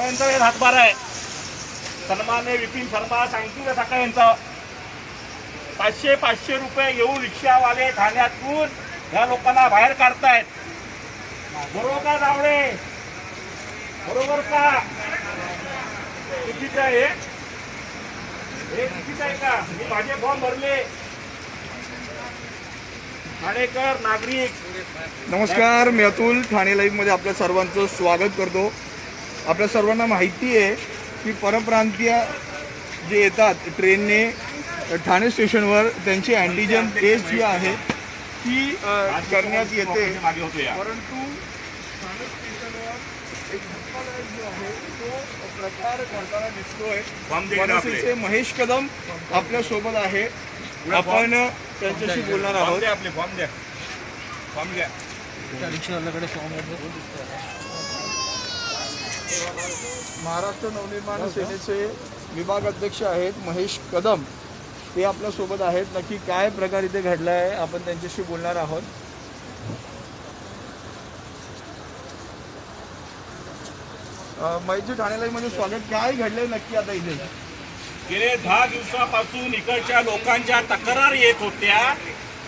यांचा वेळ हातभार आहे. सन्मान्य विपिन शर्मा सांगतील का यांचं यांचा? पाचशे पाचशे रुपये येऊ रिक्षावाले ठाण्यातून. या लोकांना बाहेर काढतायत. बरोबर का जावळे बरोबर का? चुकीचं आहे. हे चुकीचं आहे का? मी माझे फॉर्म भरले. ठाणेकर नागरिक. नमस्कार मी अतुल. ठाणे लाईव्हमध्ये आपल्या सर्वांचं स्वागत करतो. आपल्या सर्वांना माहिती आहे की परप्रांतीय जे येतात ट्रेनने ठाणे स्टेशनवर त्यांची अँटीजन टेस्ट जी आहे ती करण्यात येते. परंतु ठाणे स्टेशनवर एक धक्कादायक जो आहे तो प्रकार घडताना दिसतोय. फॉर्म दे इकडे आपले. मनसेचे महेश कदम आपल्यासोबत आहे. आपण त्यांच्याशी बोलणार फॉर्म आहोत आपले फॉर्म द्या. फॉर्म द्या. महाराष्ट्र नवनिर्माण सेनेचे विभाग अध्यक्ष आहेत महेश कदम. ते आपल्यासोबत आहेत. नक्की काय प्रकार इथे घडला आहे आपण त्यांच्याशी बोलणार आहोत. महेशजी ठाणे स्वागत. काय घडलंय नक्की आता इथे? गेले दहा दिवसापासून इकडच्या लोकांच्या तक्रार येत होत्या.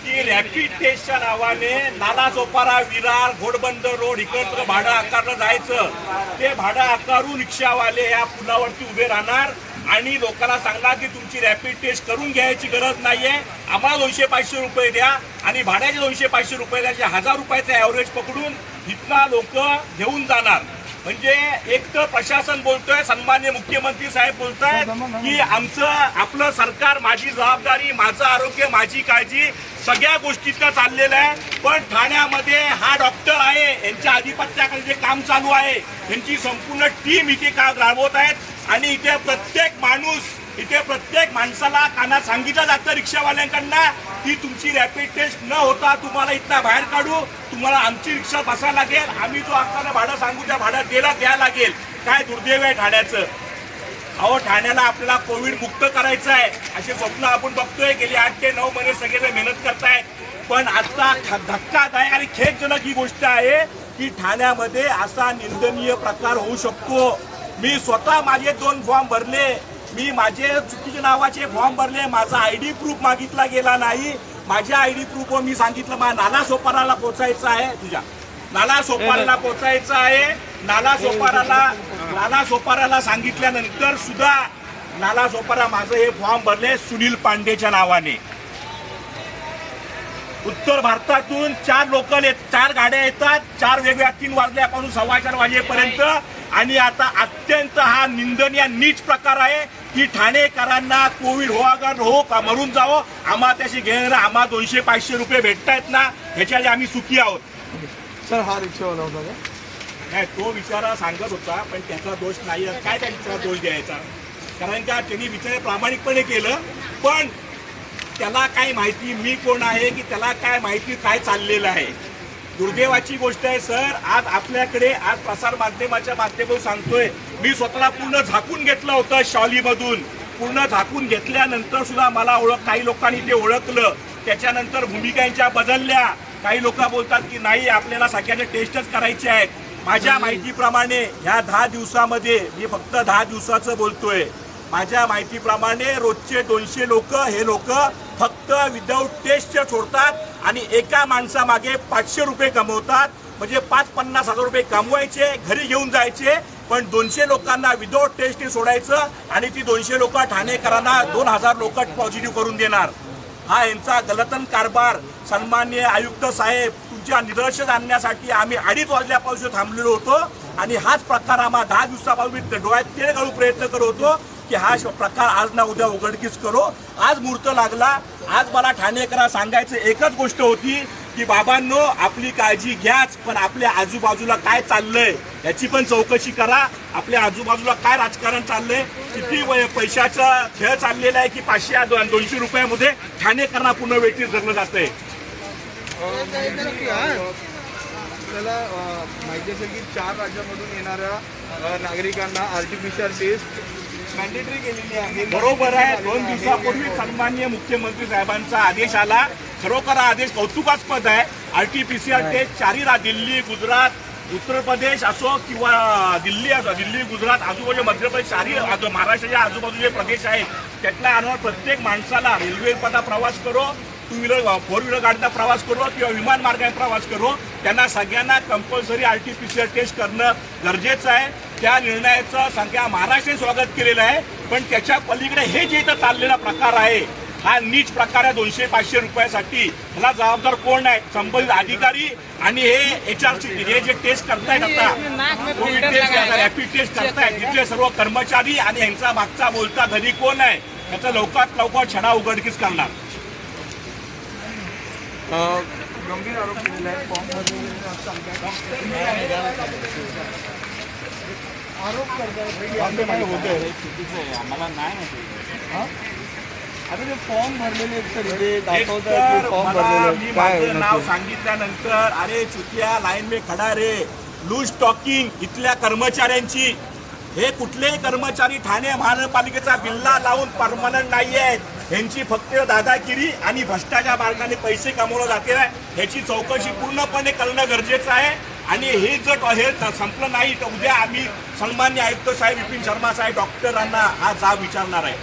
की रॅपिड टेस्टच्या नावाने नाला चोपारा विरार घोडबंदर रोड इकडचं भाडं आकारलं जायचं. ते भाडं आकारून रिक्षावाले या पुलावरती उभे राहणार आणि लोकांना सांगणार की तुमची रॅपिड टेस्ट करून घ्यायची गरज नाहीये. आम्हाला दोनशे पाचशे रुपये द्या आणि भाड्याचे दोनशे पाचशे रुपये द्यायचे हजार रुपयाचं ॲव्हरेज पकडून इथला लोक घेऊन जाणार. म्हणजे एक तर प्रशासन बोलतोय सन्मान्य मुख्यमंत्री साहेब बोलतायत की आमचं आपलं सरकार माझी जबाबदारी माझं आरोग्य माझी काळजी सगळ्या गोष्टीतनं चाललेलं आहे. पण ठाण्यामध्ये हा डॉक्टर आहे यांच्या आधिपत्याखाली जे काम चालू आहे यांची संपूर्ण टीम इथे का राबवत आहेत? आणि इथे प्रत्येक माणूस इथे प्रत्येक माणसाला कानात सांगितलं जातं रिक्षावाल्यांकडनं की तुमची रॅपिड टेस्ट न होता तुम्हाला इथनं बाहेर काढू. तुम्हाला आमची रिक्षा बसा लागेल. आम्ही जो आत्ताना भाडं सांगू त्या भाडं गेला द्यायला लागेल. काय दुर्दैव आहे ठाण्याचं? अहो ठाण्याला आपल्याला कोविड मुक्त करायचं आहे. असे स्वप्न आपण बघतोय. गेली आठ ते नऊ महिने सगळे मेहनत करताय पण आता ख- धक्कादायक आणि खेदजनक ही गोष्ट आहे की ठाण्यामध्ये असा निंदनीय प्रकार होऊ शकतो. मी स्वतः माझे दोन फॉर्म भरले. मी माझे चुकीच्या नावाचे फॉर्म भरले. माझा आय डी प्रूफ मागितला गेला नाही. माझ्या आय डी प्रूफवर मी सांगितलं मला नाला सोपाराला पोचायचं आहे तुझ्या. नाला सोपाराला पोचायचं आहे. नाला सोपाराला नाला सोपाराला सांगितल्यानंतर सुद्धा नाला सोपारा माझं हे फॉर्म भरले सुनील पांडेच्या नावाने. उत्तर भारतातून चार लोकल येत चार गाड्या येतात. चार वेगवेगळ्या तीन वाजल्यापासून सव्वा चार वाजेपर्यंत. आणि आता अत्यंत हा निंदनीय नीच प्रकार आहे. की ठाणेकरांना कोविड हो अगर हो का मरून जावं आम्हा त्याशी घेणार आम्हा दोनशे पाचशे रुपये भेटतायत ना ह्याच्या आम्ही सुखी आहोत. सर हा रिक्षावाला होता का? नाही तो विचारा सांगत होता पण त्याचा दोष नाही आहे. काय त्या विचारा दोष द्यायचा? कारण का त्यांनी विचार प्रामाणिकपणे केलं पण त्याला काय माहिती मी कोण आहे की त्याला काय माहिती काय चाललेलं आहे? दुर्दैवाची गोष्ट आहे सर. आज आपल्याकडे आज प्रसार माध्यमाच्या माध्यमातून सांगतोय. मी स्वतःला पूर्ण झाकून घेतलं होतं शॉलीमधून. पूर्ण झाकून घेतल्यानंतर सुद्धा मला ओळख काही लोकांनी ते ओळखलं. त्याच्यानंतर भूमिकांच्या बदलल्या. काही लोक बोलतात की नाही आपल्याला सगळ्यांना टेस्टच करायचे आहेत. माझ्या माहितीप्रमाणे ह्या दहा दिवसामध्ये मी फक्त दहा दिवसाचं बोलतोय. माझ्या माहितीप्रमाणे रोजचे दोनशे लोक हे लोक फक्त विदाऊट टेस्टच्या सोडतात आणि एका माणसामागे पाचशे रुपये कमवतात. म्हणजे पाच पन्नास हजार रुपये कमवायचे घरी घेऊन जायचे पण दोनशे लोकांना विदाऊट टेस्ट सोडायचं आणि ती दोनशे लोक ठाणेकरांना दोन हजार लोक पॉझिटिव्ह करून देणार. हा यांचा गलतन कारभार सन्मान्य आयुक्त साहेब तुमच्या निदर्शन आणण्यासाठी आम्ही अडीच वाजल्यापासून थांबलेलो होतो आणि हाच प्रकार आम्हा दहा दिवसापासून डोळ्यात तेल घालू प्रयत्न करत होतो. की हा प्रकार आज ना उद्या उघडकीस करो. आज मुहूर्त लागला. आज मला ठाणेकरा सांगायचं एकच गोष्ट होती की बाबांनो आपली काळजी घ्याच पण आपल्या आजूबाजूला काय चाललंय याची पण चौकशी करा. आपल्या आजूबाजूला काय राजकारण चाललंय? किती पैशाचा खेळ चाललेला आहे की पाचशे दोनशे रुपयामध्ये ठाणेकरांना पूर्ण वेटीस धरलं जातंय? आपल्याला माहिती असेल की चार राज्यामधून येणाऱ्या नागरिकांना आर्टिफिशियल टेस्ट मॅन्डेटरी केलेली आहे. बरोबर आहे. दोन दिवसापूर्वी सन्मान्य मुख्यमंत्री साहेबांचा आदेश आला. खरोखर हा आदेश कौतुकास्पद आहे. आरटीपीसीआर टेस्ट चारही रा दिल्ली गुजरात उत्तर प्रदेश असो किंवा दिल्ली असो दिल्ली गुजरात आजूबाजू मध्य प्रदेश आजू महाराष्ट्राच्या आजूबाजूचे प्रदेश आहेत त्यातल्या अनुसार प्रत्येक माणसाला रेल्वे पदा प्रवास करो टू व्हीलर फोर व्हीलर गाडीचा प्रवास करो किंवा विमान मार्गाने प्रवास करो. त्यांना सगळ्यांना compulsory R T P C R test करणं गरजेचं आहे. त्या निर्णयाचं सगळ्या महाराष्ट्राने स्वागत केलेलं आहे पण त्याच्या पलीकडे हे जे इथं चाललेला प्रकार आहे हा नीच प्रकार आहे दोनशे पाचशे रुपयासाठी. ह्याला जबाबदार कोण आहे? संबंधित अधिकारी आणि हे एच आर सी हे जे टेस्ट करतायत आता कोविड टेस्ट रॅपिड टेस्ट करतायत तिथले सर्व कर्मचारी आणि यांचा मागचा बोलता घरी कोण आहे? याचा लवकरात लवकर छडा उघडकीस करणार. आरोप आहे काय होतंय? आम्हाला नाही माहिती. हा? आता ते फॉर्म भरलेले माझं नाव? सांगितल्यानंतर अरे चुतिया लाईन में खडा रे. लूज टॉकिंग इथल्या कर्मचाऱ्यांची. हे कुठलेही कर्मचारी ठाणे महानगरपालिकेचा बिल्ला लावून परमनंट नाही आहेत यांची फक्त दादागिरी आणि भ्रष्टाचार मार्गाने पैसे कमवले जाते ह्याची चौकशी पूर्णपणे करणं गरजेचं आहे. आणि हे जर हे संपलं नाही. तर उद्या आम्ही सन्मान्य आयुक्त साहेब विपिन शर्मा साहेब डॉक्टरांना हा जाब विचारणार आहे.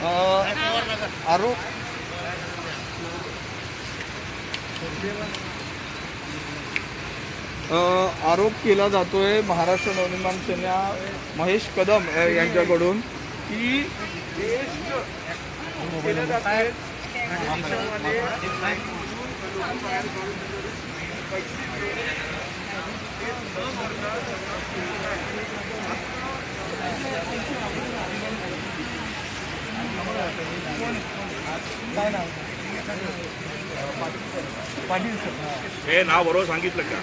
अ, आरोप आरोप केला जातोय महाराष्ट्र नवनिर्माण सेना महेश कदम यांच्याकडून. की टेस्ट केलं जातंय. काय नाव पाटील सर हे नाव बरोबर सांगितलं का?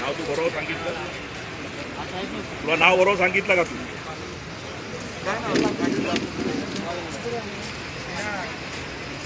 नाव तू बरोबर सांगितलं? तुला नाव बरोबर सांगितलं का तू? काय